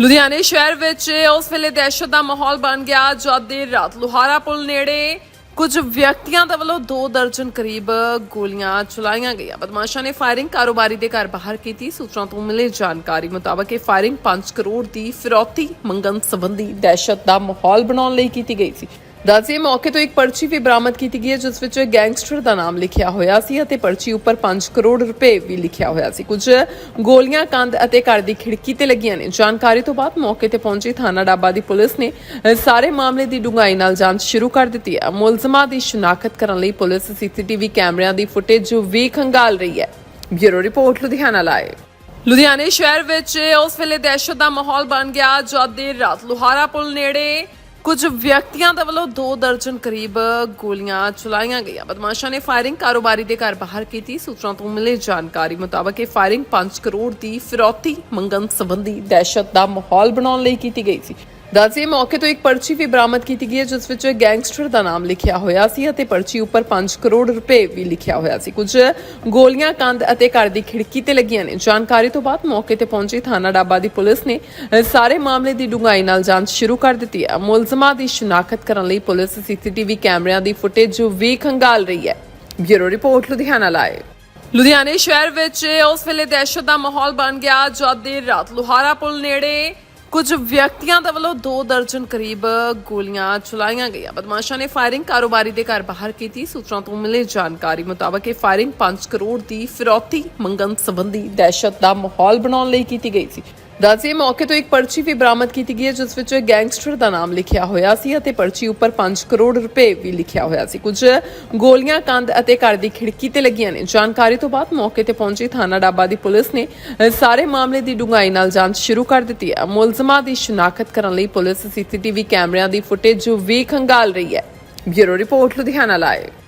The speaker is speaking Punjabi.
ਲੁਧਿਆਣੇ ਸ਼ਹਿਰ ਵਿੱਚ ਉਸ ਵੇਲੇ ਦਹਿਸ਼ਤ ਦਾ ਮਾਹੌਲ ਬਣ ਗਿਆ, ਜਦ ਦੇਰ ਰਾਤ ਲੋਹਾਰਾ ਪੁਲ ਨੇੜੇ ਕੁਝ ਵਿਅਕਤੀਆਂ ਦੇ ਵੱਲੋਂ 2 ਦਰਜਨ ਕਰੀਬ ਗੋਲੀਆਂ ਚਲਾਈਆਂ ਗਈਆਂ। ਬਦਮਾਸ਼ਾਂ ਨੇ ਫਾਇਰਿੰਗ ਕਾਰੋਬਾਰੀ ਦੇ ਘਰ ਬਾਹਰ ਕੀਤੀ। ਸੂਤਰਾਂ ਤੋਂ ਮਿਲੇ ਜਾਣਕਾਰੀ ਮੁਤਾਬਕ ਇਹ ਫਾਇਰਿੰਗ 5 ਕਰੋੜ ਦੀ ਫਿਰੌਤੀ ਮੰਗਣ ਸੰਬੰਧੀ ਦਹਿਸ਼ਤ ਦਾ ਮਾਹੌਲ ਬਣਾਉਣ ਲਈ ਕੀਤੀ ਗਈ ਸੀ। ਦੱਸਦੇ ਮੌਕੇ ਤੋਂ ਇੱਕ ਪਰਚੀ ਵੀ ਬਰਾਮਦ ਕੀਤੀ ਗਈ ਹੈ, ਜਿਸ ਵਿੱਚ ਗੈਂਗਸਟਰ ਦਾ ਨਾਮ ਲਿਖਿਆ ਹੋਇਆ ਸੀ ਅਤੇ ਪਰਚੀ ਉੱਪਰ 5 ਕਰੋੜ ਰੁਪਏ ਵੀ ਲਿਖਿਆ ਹੋਇਆ ਸੀ। ਕੁਝ ਗੋਲੀਆਂ, ਕੰਧ ਅਤੇ ਘਰ ਦੀ ਖਿੜਕੀ ਤੇ ਲੱਗੀਆਂ ਨੇ। ਜਾਣਕਾਰੀ ਤੋਂ ਬਾਅਦ ਮੌਕੇ ਤੇ ਪਹੁੰਚੀ ਥਾਣਾ ਡਾਬਾ ਦੀ ਪੁਲਿਸ ਨੇ ਸਾਰੇ ਮਾਮਲੇ ਦੀ ਡੂੰਘਾਈ ਨਾਲ ਜਾਂਚ ਸ਼ੁਰੂ ਕਰ ਦਿੱਤੀ ਹੈ। ਮੁਲਜ਼ਮਾਂ ਦੀ ਸ਼ਨਾਖਤ ਕਰਨ ਲਈ ਪੁਲਿਸ ਸੀਸੀਟੀਵੀ ਕੈਮਰਿਆਂ ਦੀ ਫੁਟੇਜ ਵੀ ਖੰਗਾਲ ਰਹੀ ਹੈ। ਬਿਊਰੋ ਰਿਪੋਰਟ, ਲੁਧਿਆਣਾ ਲਾਈਵ ਲੁਧਿਆਣੇ ਸ਼ਹਿਰ ਵਿੱਚ ਉਸ ਵੇਲੇ ਦਹਿਸ਼ਤ ਦਾ ਮਾਹੌਲ ਬਣ ਗਿਆ, ਜਦ ਦੇਰ ਰਾਤ ਲੋਹਾਰਾ ਪੁਲ ਨੇੜੇ ਕੁਝ ਵਿਅਕਤੀਆਂ ਦੇ ਵੱਲੋਂ 2 ਦਰਜਨ ਕਰੀਬ ਗੋਲੀਆਂ ਚਲਾਈਆਂ ਗਈਆਂ। ਬਦਮਾਸ਼ਾਂ ਨੇ ਫਾਇਰਿੰਗ ਕਾਰੋਬਾਰੀ ਦੇ ਘਰ ਬਾਹਰ ਕੀਤੀ। ਸੂਤਰਾਂ ਤੋਂ ਮਿਲੀ ਜਾਣਕਾਰੀ ਮੁਤਾਬਕ ਇਹ ਫਾਇਰਿੰਗ 5 ਕਰੋੜ ਦੀ ਫਿਰੌਤੀ ਮੰਗਣ ਸੰਬੰਧੀ ਦਹਿਸ਼ਤ ਦਾ ਮਾਹੌਲ ਬਣਾਉਣ ਲਈ ਕੀਤੀ ਗਈ ਸੀ। ਦੱਸਦੇ ਮੌਕੇ ਤੋਂ ਇੱਕ ਪਰਚੀ ਵੀ ਬਰਾਮਦ ਕੀਤੀ ਗਈ ਹੈ, ਜਿਸ ਵਿੱਚ ਗੈਂਗਸਟਰ ਦਾ ਨਾਮ ਲਿਖਿਆ ਹੋਇਆ ਸੀ ਅਤੇ ਪਰਚੀ ਉੱਪਰ 5 ਕਰੋੜ ਰੁਪਏ ਵੀ ਲਿਖਿਆ ਹੋਇਆ ਸੀ। ਕੁਝ ਗੋਲੀਆਂ, ਕੰਧ ਅਤੇ ਘਰ ਦੀ ਖਿੜਕੀ ਤੇ ਲੱਗੀਆਂ ਨੇ। ਜਾਣਕਾਰੀ ਤੋਂ ਬਾਅਦ ਮੌਕੇ ਤੇ ਪਹੁੰਚੀ ਥਾਣਾ ਡਾਬਾ ਦੀ ਪੁਲਿਸ ਨੇ ਸਾਰੇ ਮਾਮਲੇ ਦੀ ਡੂੰਘਾਈ ਨਾਲ ਜਾਂਚ ਸ਼ੁਰੂ ਕਰ ਦਿੱਤੀ ਹੈ। ਮੁਲਜ਼ਮਾਂ ਦੀ ਸ਼ਨਾਖਤ ਕਰਨ ਲਈ ਪੁਲਿਸ ਸੀਸੀਟੀਵੀ ਕੈਮਰਿਆਂ ਦੀ ਫੁਟੇਜ ਵੀ ਖੰਗਾਲ ਰਹੀ ਹੈ। Bureau report, Ludhiana live. ਲੁਧਿਆਣੇ ਸ਼ਹਿਰ ਵਿੱਚ ਉਸ ਵੇਲੇ ਦਹਿਸ਼ਤ ਦਾ ਮਾਹੌਲ ਬਣ ਗਿਆ, ਜਦ ਦੇਰ ਰਾਤ ਲੋਹਾਰਾ ਪੁਲ ਨੇੜੇ ਕੁਝ ਵਿਅਕਤੀਆਂ ਦੇ ਵੱਲੋਂ 2 ਦਰਜਨ ਕਰੀਬ ਗੋਲੀਆਂ ਚਲਾਈਆਂ ਗਈਆਂ। ਬਦਮਾਸ਼ਾਂ ਨੇ ਫਾਇਰਿੰਗ ਕਾਰੋਬਾਰੀ ਦੇ ਘਰ ਬਾਹਰ ਕੀਤੀ। ਸੂਤਰਾਂ ਤੋਂ ਮਿਲੀ ਜਾਣਕਾਰੀ ਮੁਤਾਬਕ ਇਹ ਫਾਇਰਿੰਗ 5 ਕਰੋੜ ਦੀ ਫਿਰੌਤੀ ਮੰਗਣ ਸੰਬੰਧੀ ਦਹਿਸ਼ਤ ਦਾ ਮਾਹੌਲ ਬਣਾਉਣ ਲਈ ਕੀਤੀ ਗਈ ਸੀ। ਦੱਸਦੇ ਮੌਕੇ ਤੋਂ ਇੱਕ ਪਰਚੀ ਵੀ ਬਰਾਮਦ ਕੀਤੀ ਗਈ ਹੈ, ਜਿਸ ਵਿੱਚ ਗੈਂਗਸਟਰ ਦਾ ਨਾਮ ਲਿਖਿਆ ਹੋਇਆ ਸੀ ਅਤੇ ਪਰਚੀ ਉੱਪਰ 5 ਕਰੋੜ ਰੁਪਏ ਵੀ ਲਿਖਿਆ ਹੋਇਆ ਸੀ। ਕੁਝ ਗੋਲੀਆਂ, ਕੰਧ ਅਤੇ ਘਰ ਦੀ ਖਿੜਕੀ ਤੇ ਲੱਗੀਆਂ ਨੇ। ਜਾਣਕਾਰੀ ਤੋਂ ਬਾਅਦ ਮੌਕੇ ਤੇ ਪਹੁੰਚੀ ਥਾਣਾ ਡਾਬਾ ਦੀ ਪੁਲਿਸ ਨੇ ਸਾਰੇ ਮਾਮਲੇ ਦੀ ਡੂੰਘਾਈ ਨਾਲ ਜਾਂਚ ਸ਼ੁਰੂ ਕਰ ਦਿੱਤੀ ਹੈ। ਮੁਲਜ਼ਮਾਂ ਦੀ ਸ਼ਨਾਖਤ ਕਰਨ ਲਈ ਪੁਲਿਸ ਸੀਸੀਟੀਵੀ ਕੈਮਰਿਆਂ ਦੀ ਫੁਟੇਜ ਵੀ ਖੰਗਾਲ ਰਹੀ ਹੈ। Bureau report, Ludhiana live.